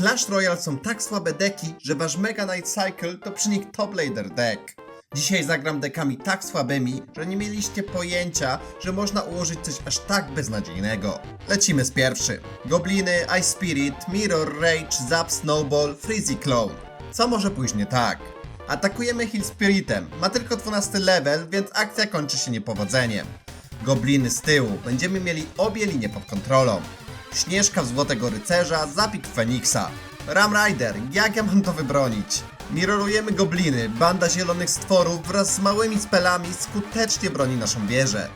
Clash Royale są tak słabe deki, że wasz Mega Knight Cycle to przy nich top lader deck. Dzisiaj zagram dekami tak słabymi, że nie mieliście pojęcia, że można ułożyć coś aż tak beznadziejnego. Lecimy z pierwszym. Gobliny, Ice Spirit, Mirror Rage, Zap Snowball, Freezy Clone. Co może pójść nie tak? Atakujemy Hill Spiritem. Ma tylko 12 level, więc akcja kończy się niepowodzeniem. Gobliny z tyłu. Będziemy mieli obie linie pod kontrolą. Śnieżka w Złotego Rycerza, Zapik Feniksa. Ram Rider, jak ja mam to wybronić? Mirrorujemy gobliny, banda zielonych stworów wraz z małymi spelami skutecznie broni naszą wieżę.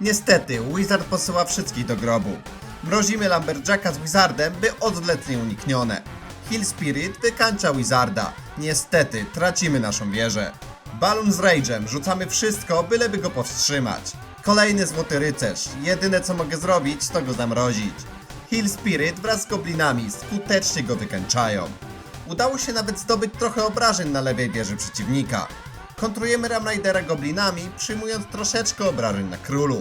Niestety, Wizard posyła wszystkich do grobu. Mrozimy Lumberjacka z Wizardem, by odwletnie uniknione. Hill Spirit wykańcza Wizarda. Niestety, tracimy naszą wieżę. Balon z Rage'em, rzucamy wszystko, byleby go powstrzymać. Kolejny Złoty Rycerz. Jedyne co mogę zrobić, to go zamrozić. Hill Spirit wraz z goblinami skutecznie go wykańczają. Udało się nawet zdobyć trochę obrażeń na lewej wieży przeciwnika. Kontrujemy Ram Raidera goblinami, przyjmując troszeczkę obrażeń na królu.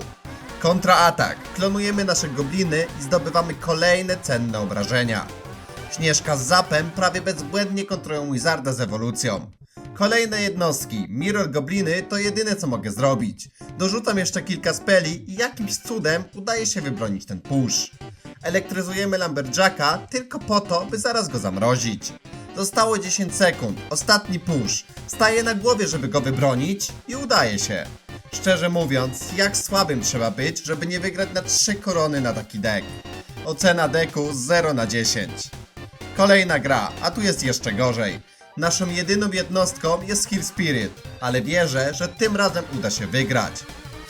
Kontraatak. Klonujemy nasze gobliny i zdobywamy kolejne cenne obrażenia. Śnieżka z Zapem prawie bezbłędnie kontrują Wizarda z ewolucją. Kolejne jednostki, Mirror Gobliny to jedyne co mogę zrobić. Dorzucam jeszcze kilka speli i jakimś cudem udaje się wybronić ten push. Elektryzujemy Lumberjacka tylko po to, by zaraz go zamrozić. Zostało 10 sekund, ostatni push. Staję na głowie, żeby go wybronić i udaje się. Szczerze mówiąc, jak słabym trzeba być, żeby nie wygrać na 3 korony na taki deck. Ocena deku 0 na 10. Kolejna gra, a tu jest jeszcze gorzej. Naszą jedyną jednostką jest Hill Spirit, ale wierzę, że tym razem uda się wygrać.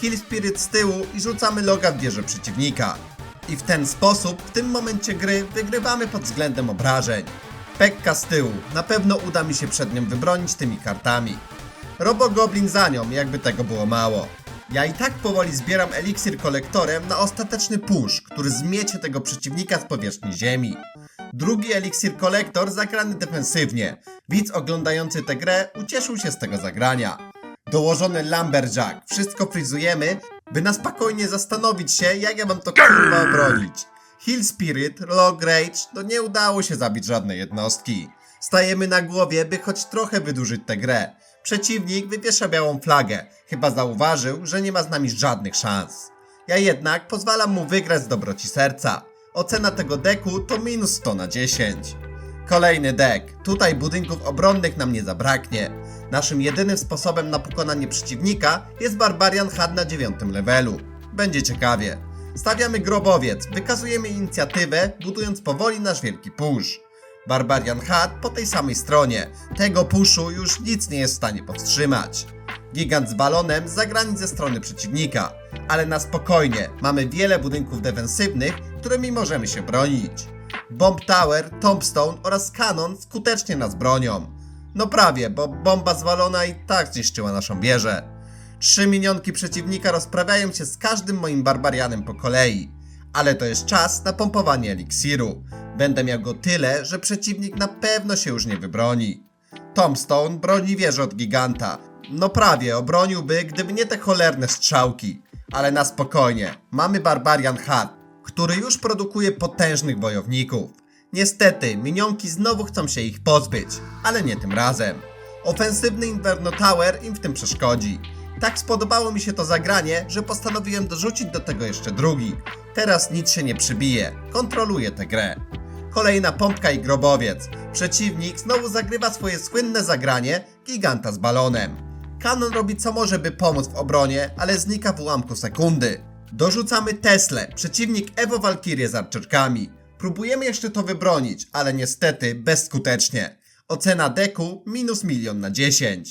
Hill Spirit z tyłu i rzucamy loga w wieżę przeciwnika. I w ten sposób, w tym momencie gry, wygrywamy pod względem obrażeń. Pekka z tyłu, na pewno uda mi się przed nią wybronić tymi kartami. Robogoblin za nią, jakby tego było mało. Ja i tak powoli zbieram eliksir kolektorem na ostateczny push, który zmiecie tego przeciwnika z powierzchni ziemi. Drugi eliksir kolektor zagrany defensywnie. Widz oglądający tę grę ucieszył się z tego zagrania. Dołożony Lumberjack, wszystko frizujemy, by na spokojnie zastanowić się, jak ja mam to kurwa obronić. Hill Spirit, Log Rage, to nie udało się zabić żadnej jednostki. Stajemy na głowie, by choć trochę wydłużyć tę grę. Przeciwnik wywiesza białą flagę, chyba zauważył, że nie ma z nami żadnych szans. Ja jednak pozwalam mu wygrać z dobroci serca. Ocena tego deku to minus 100 na 10. Kolejny dek. Tutaj budynków obronnych nam nie zabraknie. Naszym jedynym sposobem na pokonanie przeciwnika jest Barbarian Had na 9 levelu. Będzie ciekawie. Stawiamy grobowiec, wykazujemy inicjatywę, budując powoli nasz wielki push. Barbarian Had po tej samej stronie. Tego puszu już nic nie jest w stanie powstrzymać. Gigant z balonem zagrani ze strony przeciwnika. Ale na spokojnie, mamy wiele budynków defensywnych, którymi możemy się bronić. Bomb Tower, Tombstone oraz Kanon skutecznie nas bronią. No prawie, bo bomba zwalona i tak zniszczyła naszą wieżę. Trzy minionki przeciwnika rozprawiają się z każdym moim barbarianem po kolei. Ale to jest czas na pompowanie eliksiru. Będę miał go tyle, że przeciwnik na pewno się już nie wybroni. Tombstone broni wieżę od giganta. No prawie, obroniłby, gdyby nie te cholerne strzałki. Ale na spokojnie, mamy Barbarian Hat, który już produkuje potężnych wojowników. Niestety, minionki znowu chcą się ich pozbyć, ale nie tym razem. Ofensywny Inverno Tower im w tym przeszkodzi. Tak spodobało mi się to zagranie, że postanowiłem dorzucić do tego jeszcze drugi. Teraz nic się nie przybije, kontroluję tę grę. Kolejna pompka i grobowiec. Przeciwnik znowu zagrywa swoje słynne zagranie giganta z balonem. Kanon robi co może, by pomóc w obronie, ale znika w ułamku sekundy. Dorzucamy Teslę, przeciwnik Evo Valkyrie z arczerkami. Próbujemy jeszcze to wybronić, ale niestety bezskutecznie. Ocena deku minus milion na 10.